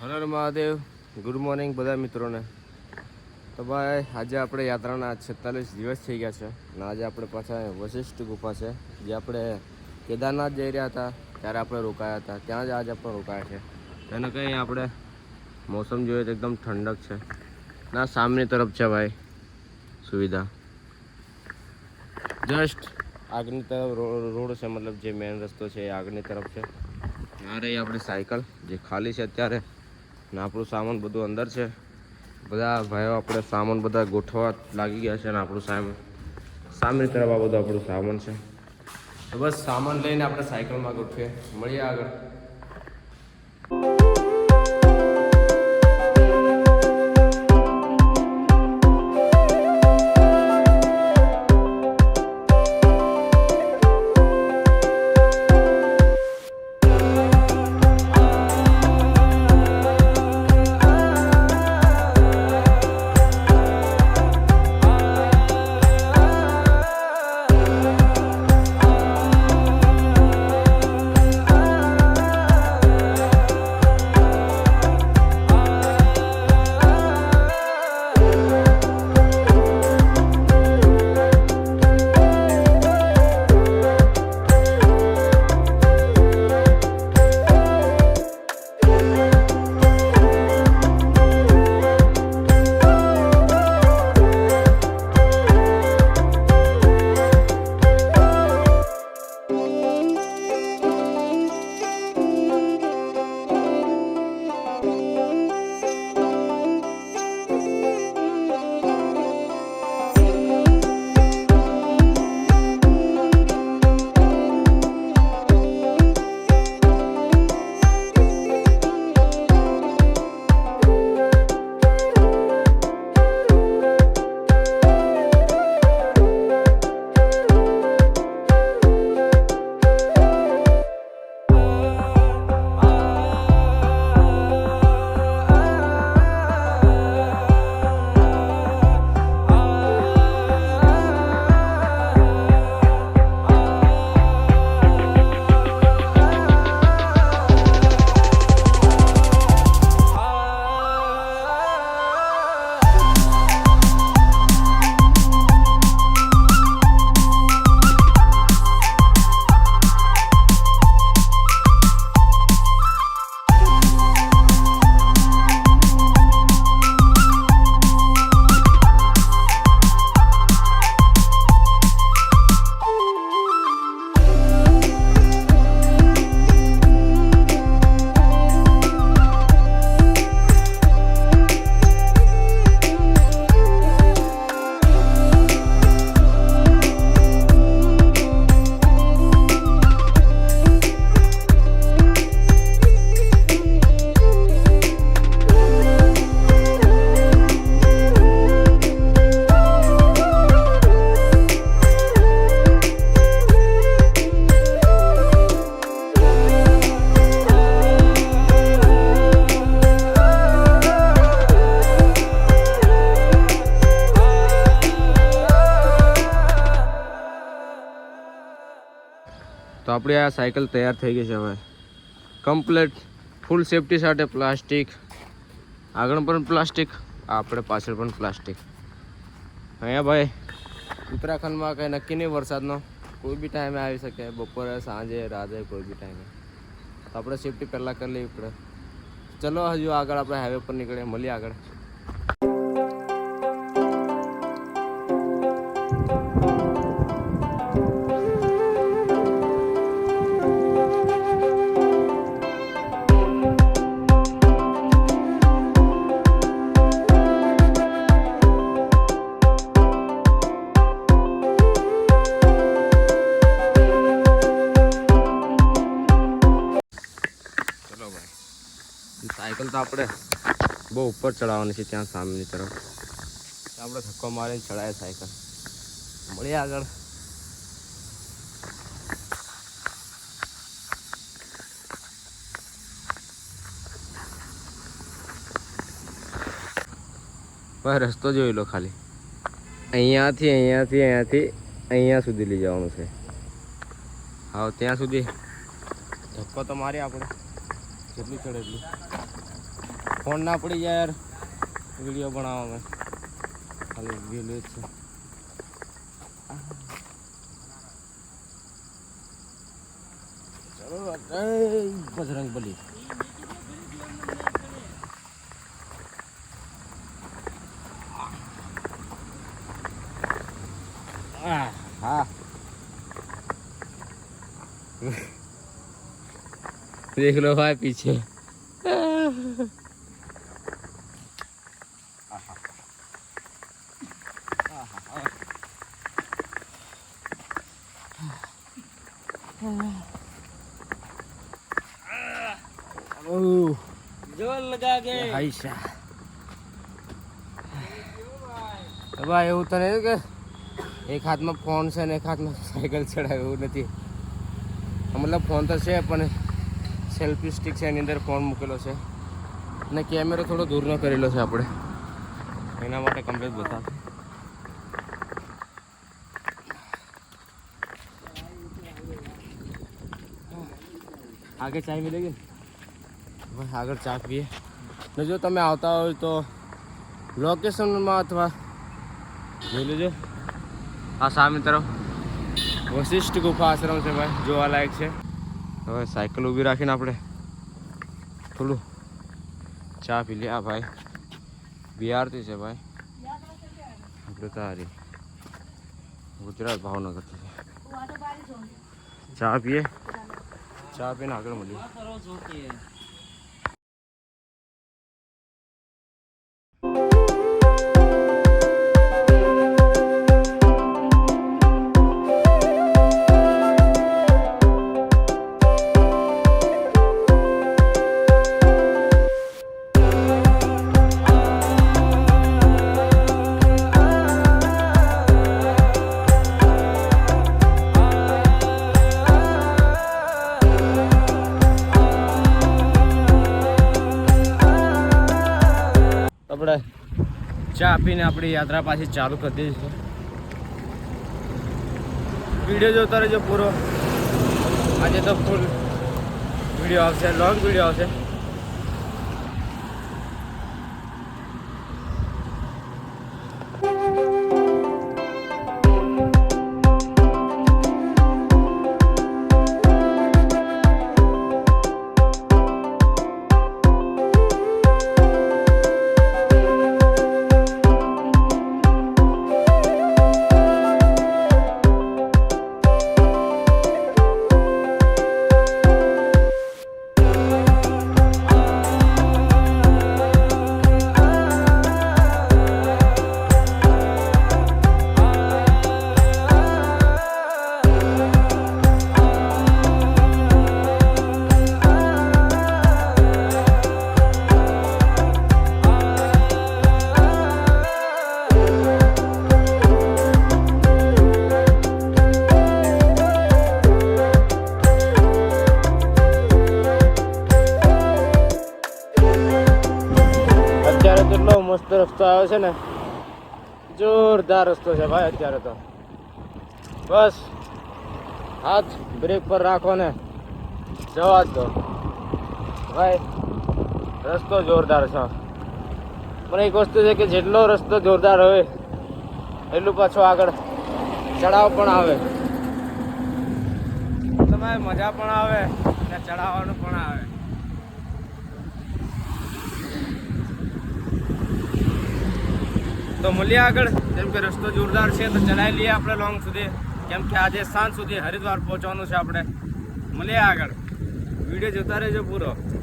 હર Mahadev. Good morning બધા મિત્રોને. તો ભાઈ, આજે આપણે યાત્રાના છેતાલીસ દિવસ થઈ ગયા છે અને આજે આપણે પાછા વશિષ્ઠ ગુફા છે, જે આપણે કેદારનાથ જઈ રહ્યા હતા, ત્યારે આપણે રોકાયા હતા. ત્યાં જ આજે આપણે રોકાયા છે. એને કંઈ આપણે મોસમ જોઈએ તો એકદમ ઠંડક છે. ના, સામની તરફ છે ભાઈ. સુવિધા. જસ્ટ આગની તરફ રોડ છે, મતલબ જે મેન રસ્તો છે એ આગની તરફ છે. આ રહી આપણી સાયકલ, જે ખાલી છે અત્યારે. ને આપણું સામાન બધું અંદર છે. બધા ભાઈઓ આપણે સામાન બધા ગોઠવા લાગી ગયા છે ને આપણું સામાન સામેની તરફ આ બધું આપણું સામાન છે. તો બસ સામાન લઈને આપણે સાયકલમાં ગોઠવીએ. મળીએ આગળ. તો આપણી આ સાયકલ તૈયાર થઈ ગઈ છે હવે. કમ્પ્લેટ ફૂલ સેફટી સાથે પ્લાસ્ટિક. આગળ પણ પ્લાસ્ટિક આપણે પાછળ પણ પ્લાસ્ટિક. અહીંયા ભાઈ, ઉત્તરાખંડમાં કંઈ નક્કી નહીં વરસાદનો. કોઈ બી ટાઈમે આવી શકે. બપોરે, સાંજે રાતે કોઈ બી ટાઈમે તો આપણે સેફટી પહેલાં કરી લેવી પડે ચલો હજુ આગળ આપણે હાઈવે પર નીકળીએ. મળીએ આગળ. આપણે બહુ ઉપર ચડાવવાની છે ત્યાં સામેની તરફ. આપણે ધક્કો મારીને ચડાય સાયકલ. મળીએ આગળ. ભાઈ, રસ્તો જોઈ લો ખાલી. અહીંયાથી અહીંયાથી અહીંયાથી, અહીંયા સુધી લઈ જવાનું છે. હા ત્યાં સુધી. ધક્કો તો મારી આપણે. જેટલું ચડે એટલું. ફોન ના પડી જાય યાર વિડીયો બનાવવામાં ખાલી વિડીયો જ છે ચલો એ બજરંગ બલી Ah, હા देख लो भाई पीछे તો ભાઈ, એવું તો નહીં કે એક હાથમાં ફોન છે ને એક હાથમાં સાયકલ ચડાવે, એવું નથી. મતલબ ફોન તો છે, પણ સેલ્ફી સ્ટિક છે, એની અંદર ફોન મૂકેલો છે. અને કેમેરો થોડો દૂરનો કરેલો છે આપણે. એના માટે કમ્પ્લેટ બતાવ. આગે ચાય મિલેગી આગળ ચા પીએ. ને જો તમે આવતા હોય તો લોકેશનમાં અથવા જોઈ લેજો. આ સામે તરફ વશિષ્ઠ ગુફા આશ્રમ છે ભાઈ જોવાલાયક છે. હવે સાયકલ ઊભી રાખીને આપણે થોડું ચા પી લે આ ભાઈ બિહારથી છે ભાઈ. તારી ગુજરાત ભાવનગરથી છે. ચા પીએ? ચા પીને આગળ મળીએ. આપણે ચા પીને આપણી યાત્રા પાછી ચાલુ કરી છે. વીડિયો જોતા રહેજો પૂરો. આજે તો ફૂલ વીડિયો આવશે લોંગ વીડિયો આવશે. મસ્ત રસ્તો આવ્યો છે ને, જોરદાર રસ્તો છે ભાઈ અત્યારે તો. બસ, હાથ બ્રેક પર રાખો ને, જવા જ દો. ભાઈ, રસ્તો જોરદાર છે. પણ એક વસ્તુ છે કે જેટલો રસ્તો જોરદાર હોય, એટલું પાછો આગળ ચડાવ પણ આવે. તમે મજા પણ આવે અને ચડાવવાનું પણ આવે. તો મળીએ આગળ. જેમ કે રસ્તો જોરદાર છે, તો ચલાવી લઈએ આપણે લોંગ સુધી. કેમ કે આજે સાંજ સુધી હરિદ્વાર પહોંચવાનું છે આપણે. મળીએ આગળ. વીડિયો જોતા રહેજો પૂરો.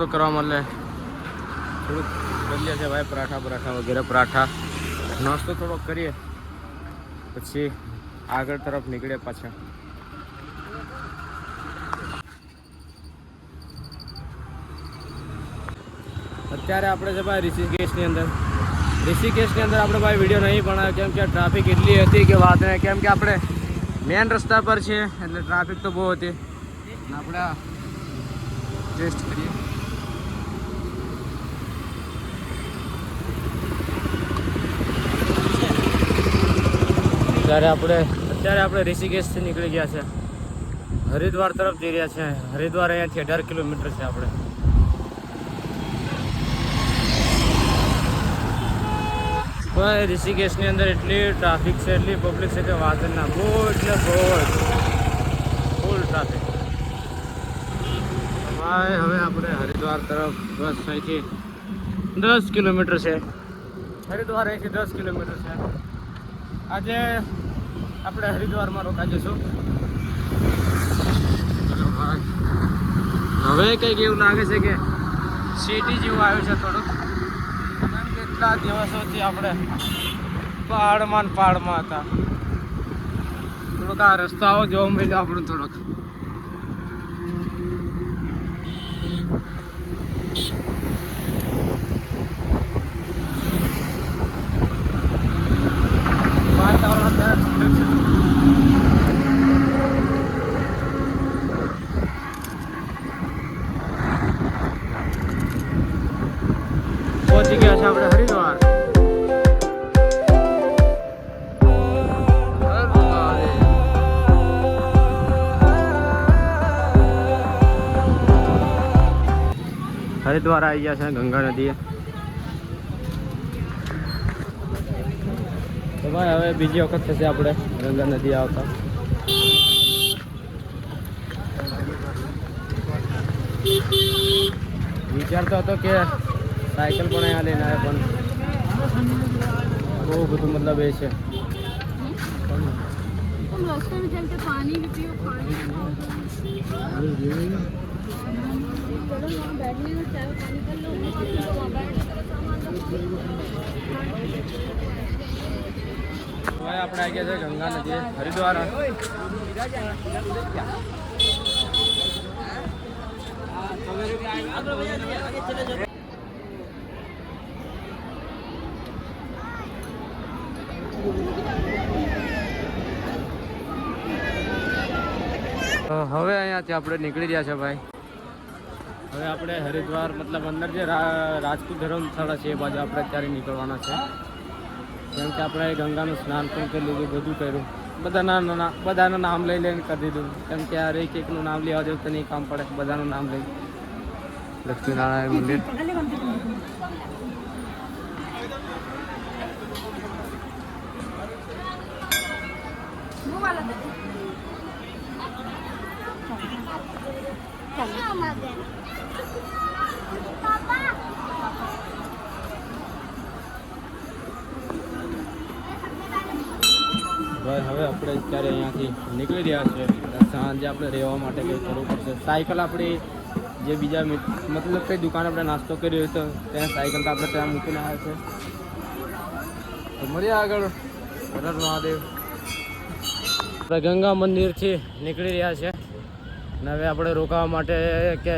નાસ્તો કરવા મળે થોડુંક કરીએ છે ભાઈ પરાઠા પરાઠા વગેરે, પરાઠા. નાસ્તો થોડોક કરીએ. પછી આગળ તરફ નીકળે પાછા. અત્યારે આપણે છે ભાઈ ઋષિકેશની અંદર. ઋષિકેશની અંદર આપણે ભાઈ વીડિયો નહીં બનાવ્યો. કેમ કે ટ્રાફિક એટલી હતી કે વાત નહીં. કેમ કે આપણે મેન રસ્તા પર છીએ, એટલે ટ્રાફિક તો બહુ હતી. આપણે ટેસ્ટ કરીએ. ત્યારે આપણે અત્યારે આપણે ઋષિકેશથી નીકળી ગયા છે. હરિદ્વાર તરફ જઈ રહ્યા છે. હરિદ્વાર અહીંયાથી અઢાર કિલોમીટર છે આપણે. પણ ઋષિકેશની અંદર એટલી ટ્રાફિક છે, એટલી પબ્લિક છે કે વાત ના બહુ એટલે બહુ ફૂલ ટ્રાફિક હવે આપણે હરિદ્વાર તરફ બસ અહીંથી દસ કિલોમીટર છે. હરિદ્વાર અહીંથી દસ કિલોમીટર છે. આજે આપણે હરિદ્વારમાં રોકાઈ જશું હવે કંઈક એવું લાગે છે કે સિટી જેવું આવ્યું છે થોડુંક. કારણ કે એટલા દિવસોથી આપણે પહાડમાં પહાડમાં હતા. થોડુંક આ રસ્તાઓ જોવા મળ્યો આપણું થોડુંક. હરિદ્વાર આવી ગયા છે ગંગા નદીએ. તો ભાઈ હવે બીજી વખત થશે આપણે ગંગા નદી આવતા. વિચારતો હતો કે સાયકલ પણ અહીંયા લઈને આવે પણ બહુ બધું મતલબ એ છે. तुम આપણે આવી ગયા છે ગંગા નદી હરિદ્વાર. હવે અહીંયાથી આપણે નીકળી રહ્યા છે ભાઈ. હવે આપણે હરિદ્વાર, મતલબ અંદર જે રાજપૂત ધર્મશાળા છે, એ બાજુ આપણે અત્યારે નીકળવાના છે. કેમ કે આપણે ગંગાનું સ્નાન પણ કરી લીધું બધું કર્યું. બધાના ના- બધાનું નામ લઈ લઈને કરી દીધું. કેમ કે આ એક એકનું નામ લેવા જેવું તો નહીં કામ પડે, બધાનું નામ લઈ. લક્ષ્મીનારાયણ મંદિર. वो Tamam. ભાઈ, હવે આપણે અત્યારે અહીંયાથી નીકળી રહ્યા છીએ. સાંજે આપણે રહેવા માટે કંઈ કરવું પડશે. સાયકલ આપણી જે બીજા મતલબ કંઈ દુકાન આપણે નાસ્તો કર્યો હોય તો ત્યાં સાયકલ તો આપણે ત્યાં મૂકીને આવ્યા છે. તો મળીએ આગળ. હર મહાદેવ. ગંગા મંદિરથી નીકળી રહ્યા છે અને હવે આપણે રોકાવા માટે કે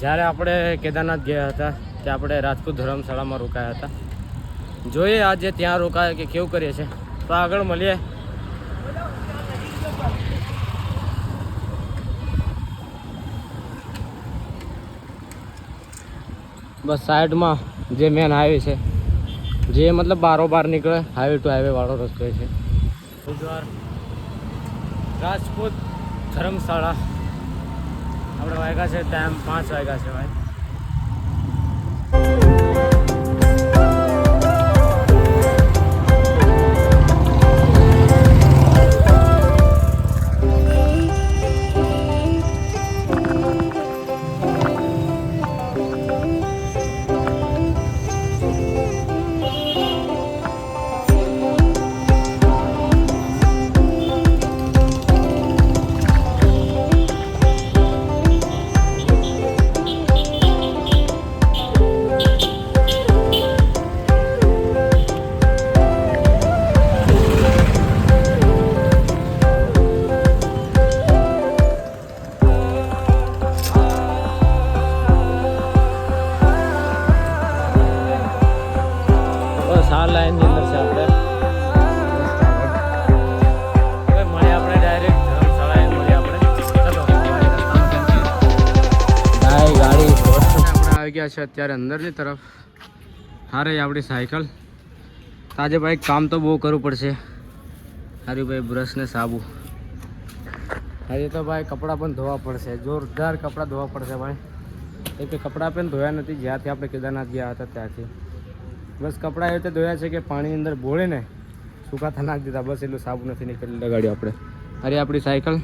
જ્યારે આપણે કેદારનાથ ગયા હતા, ત્યાં આપણે રાજપૂત ધર્મશાળામાં રોકાયા હતા. જોઈએ આજે ત્યાં રોકાય કે કેવું કરીએ છે તો આગળ મળીએ. બસ સાઈડમાં જે મેન હાઈવે છે, જે મતલબ બારોબાર નીકળે હાઈવે ટુ હાઈવે વાળો રસ્તો છે. રાજપૂત ધર્મશાળા. આપણે વાગ્યા છે ટાઈમ પાંચ વાગ્યા છે ભાઈ. ગયા છે અત્યારે અંદરની તરફ. હારે આપણી સાયકલ. તાજે ભાઈ કામ તો બહુ કરવું પડશે. હારી ભાઈ બ્રશ સાબુ. આજે તો ભાઈ કપડાં પણ ધોવા પડશે. જોરદાર કપડાં ધોવા પડશે ભાઈ. એક કપડાં પણ ધોયા નથી. જ્યાંથી આપણે કેદારનાથ ગયા હતા ત્યાંથી. બસ કપડાં એવી રીતે ધોયા છે કે પાણીની અંદર બોળીને સુકાતા નાખી દીધા. બસ એટલું સાબુ નથી નીકળી લગાડ્યું આપણે. અરે આપણી સાયકલ.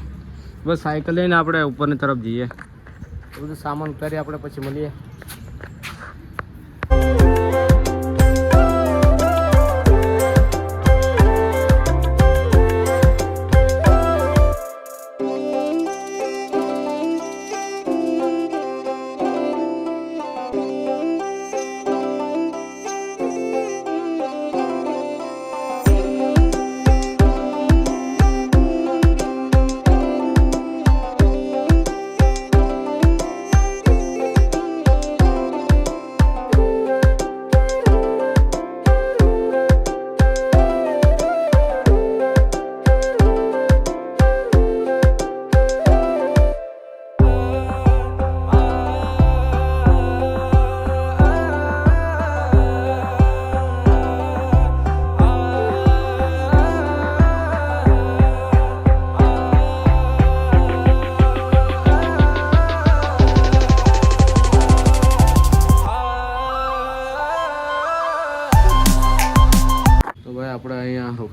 બસ સાયકલ લઈને આપણે ઉપરની તરફ જઈએ. એ બધું સામાન ઉતારી આપણે, પછી મળીએ.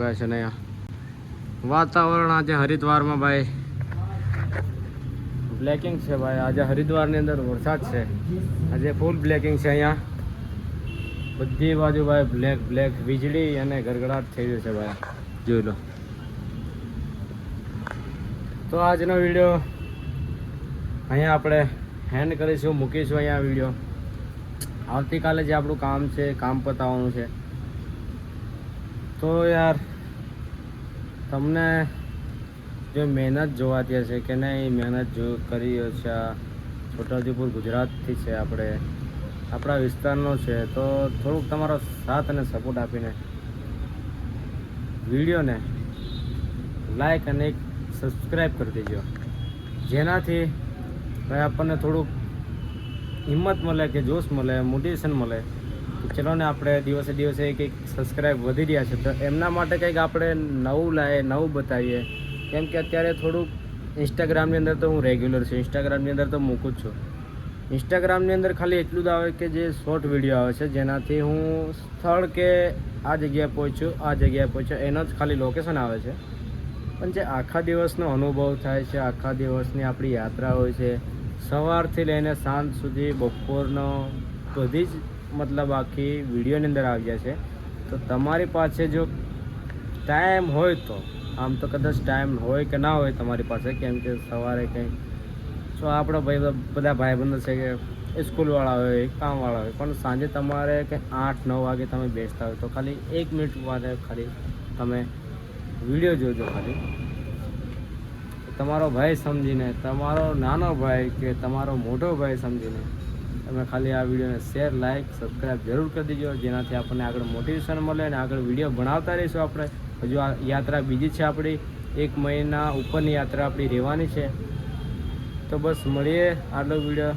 અહીંયા છે ને વાતાવરણ આજે હરિદ્વારમાં ભાઈ બ્લેકિંગ છે ભાઈ. આજે હરિદ્વારની અંદર વરસાદ છે. આજે ફૂલ બ્લેકિંગ છે અહીંયા. બધી બાજુ ભાઈ બ્લેક બ્લેક વીજળી અને ગરગડાટ થઈ ગયો છે ભાઈ. જોઈ લો. તો આજનો વીડિયો અહીંયા આપણે હેન્ડ કરીશું, મૂકીશું અહીંયા વીડિયો. આવતીકાલે જે આપણું કામ છે, કામ પતાવવાનું છે. તો યાર તમને જે મહેનત જોવાતી હશે કે નહીં, મહેનત જો કરી છે આ છોટાઉદેપુર ગુજરાતથી છે આપણે, આપણા વિસ્તારનો છે, તો થોડુંક તમારો સાથ અને સપોર્ટ આપીને વિડીયોને લાઈક અને સબસ્ક્રાઈબ કરી દેજો. જેનાથી ભાઈ આપણને થોડુંક હિંમત મળે કે જોશ મળે મોટિવેશન મળે. ચલો ને આપણે દિવસે દિવસે કંઈક સબસ્ક્રાઈબ વધી રહ્યા છે. તો એમના માટે કંઈક આપણે નવું લાવીએ નવું બતાવીએ. કેમ કે અત્યારે થોડુંક ઇન્સ્ટાગ્રામની અંદર તો હું રેગ્યુલર છું. ઇન્સ્ટાગ્રામની અંદર તો મૂકું જ છું. ઇન્સ્ટાગ્રામની અંદર ખાલી એટલું જ આવે કે જે શોર્ટ વીડિયો આવે છે, જેનાથી હું સ્થળ કે આ જગ્યાએ પહોંચ્યું, આ જગ્યાએ પહોંચ્યો, એનો જ ખાલી લોકેશન આવે છે. પણ જે આખા દિવસનો અનુભવ થાય છે, આખા દિવસની આપણી યાત્રા હોય છે, સવારથી લઈને સાંજ સુધી બપોરનો બધી જ મતલબ આખી વિડીયોની અંદર આવી જાય છે. તો તમારી પાસે જો ટાઈમ હોય તો, આમ તો કદાચ ટાઈમ હોય કે ના હોય તમારી પાસે, કેમ કે સવારે કંઈ સો આપણા ભાઈ બધા ભાઈબંધો છે કે સ્કૂલવાળા હોય, કામવાળા હોય, પણ સાંજે તમારે કે આઠ, નવ વાગે તમે બેસતા હોય, તો ખાલી એક મિનિટ માટે ખાલી તમે વીડિયો જોજો ખાલી. તમારો ભાઈ સમજીને, તમારો નાનો ભાઈ કે તમારો મોટો ભાઈ સમજીને તમે ખાલી આ વિડીયોને શેર લાઇક સબસ્ક્રાઈબ જરૂર કરી દેજો, જેનાથી આપણને આગળ મોટિવેશન મળે અને આગળ વીડિયો બનાવતા રહીશું આપણે. હજુ આ યાત્રા બીજી છે આપણી. એક મહિના ઉપરની યાત્રા આપણી રહેવાની છે. તો બસ મળીએ આટલો વીડિયો.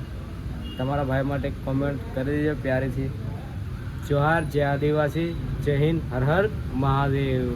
તમારા ભાઈ માટે કોમેન્ટ કરી દેજો પ્યારેથી. જોહાર, જય આદિવાસી, જય હિન્દ, હર હર મહાદેવ.